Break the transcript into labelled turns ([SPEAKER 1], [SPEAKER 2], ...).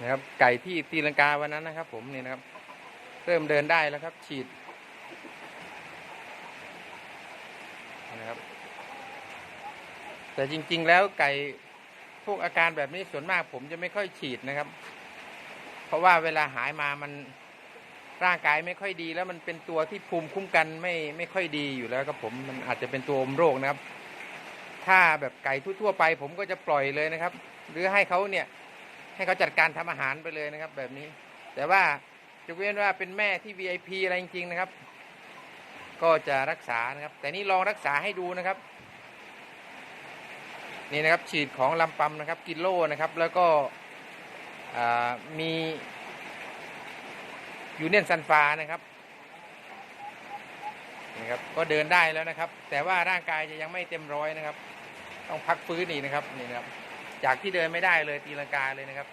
[SPEAKER 1] นะครับ ไก่ที่ตีลังกาวันนั้นนะครับ ผมนี่นะครับ เริ่มเดินได้แล้วครับ ฉีดนะครับ แต่จริง ๆ แล้วไก่พวกอาการแบบนี้ส่วนมากผมจะไม่ค่อยฉีดนะครับ เพราะว่าเวลาหายมามันร่างกายไม่ค่อยดี แล้วมันเป็นตัวที่ภูมิคุ้มกันไม่ไม่ค่อยดีอยู่แล้วครับผมมันอาจจะเป็นตัวอมโรคนะครับ ถ้าแบบไก่ทั่วๆไป ผมก็จะปล่อยเลยนะครับ หรือให้เขาเนี่ย ให้เขาจัดการทำอาหารไปเลยนะครับ แบบนี้ แต่ว่าจะเว้นว่าเป็นแม่ที่ VIP อะไรจริง ๆ นะครับ ก็จะรักษานะครับ แต่นี่ลองรักษาให้ดูนะครับ นี่นะครับฉีดของลำปัมนะครับ กิโลนะครับ แล้วก็มียูเนียนซันฟานะครับนี่ครับ ก็เดินได้แล้วนะครับ แต่ว่าร่างกายจะยังไม่เต็มร้อยนะครับ ต้องพักฟื้นอีกนะครับนี่นะครับ จากที่เดินไม่ได้เลยตีลังกาเลยนะครับ